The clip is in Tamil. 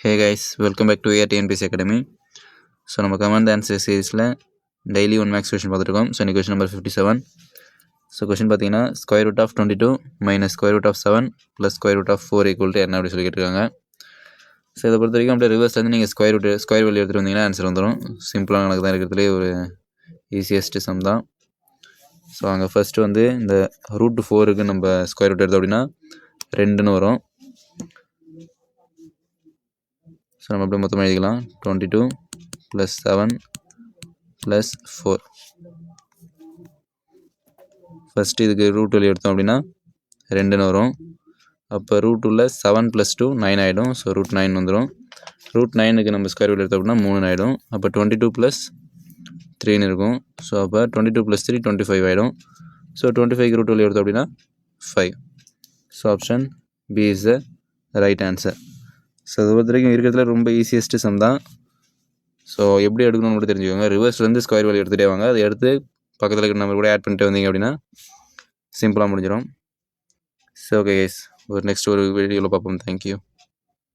Hey guys welcome back to AR TNPSC academy so நம்ம கமெண்ட் ஆன்சர் சீரீஸில் டெய்லி ஒன் மேக்ஸ் கொஷின் பார்த்துருக்கோம் ஸோ இன்னைக்கு question number fifty seven so question பார்த்தீங்கன்னா square root of twenty two minus square root of seven plus square root of four equal to என்ன அப்படி சொல்லி கேட்டிருக்காங்க. ஸோ இதை பொறுத்த வரைக்கும் அப்படியே ரிவர்ஸ்லேருந்து நீங்கள் ஸ்கொயர் ரூட் ஸ்கொயர் வெளியே எடுத்துகிட்டு வந்தீங்கன்னா ஆன்சர் வந்துடும் சிம்பிளாக கணக்கு தான் இருக்கிறதுலே ஒரு ஈஸியஸ்ட் சம் தான். ஸோ அங்கே ஃபஸ்ட்டு வந்து இந்த ரூட் ஃபோருக்கு நம்ம ஸ்கொயர் ரூட் எடுத்தோம் அப்படின்னா ரெண்டுன்னு வரும். ஸோ நம்ம அப்படியே மொத்தமாக எழுதிக்கலாம். Twenty two plus seven plus four first இதுக்கு ரூட் வெளியே எடுத்தோம் அப்படின்னா ரெண்டுன்னு வரும். அப்போ ரூட் உள்ள செவன் ப்ளஸ் டூ நைன் ஆகிடும் ஸோ ரூட் நைன் வந்துடும் ரூட் நைனுக்கு நம்ம ஸ்கொயர் ரூட் எடுத்தோம் அப்படின்னா மூணு ஆகிடும் அப்போ டுவெண்ட்டி டூ ப்ளஸ் த்ரீன்னு இருக்கும். ஸோ அப்போ twenty two plus three twenty five ஆகிடும் ஸோ டுவெண்ட்டி ஃபைவ் ரூட் வெளியே எடுத்தோம் அப்படின்னா five so option B is the right answer so அது பொறுத்த வரைக்கும் இருக்கிறதுல ரொம்ப ஈஸியஸ்ட்டு சம் தான். ஸோ எப்படி எடுக்கணும்னு மட்டும் தெரிஞ்சுக்கோங்க. ரிவர்ஸ்லேருந்து ஸ்கொயர் வேல்யூ எடுத்துகிட்டே வாங்க. அதை எடுத்து பக்கத்தில் இருக்கிற நம்பர் கூட ஆட் பண்ணிட்டு வந்தீங்க அப்படின்னா சிம்பிளாக முடிஞ்சிடும். ஸோ ஓகே கைஸ் ஒரு நெக்ஸ்ட் ஒரு வீடியோவில் பார்ப்போம். தேங்க்யூ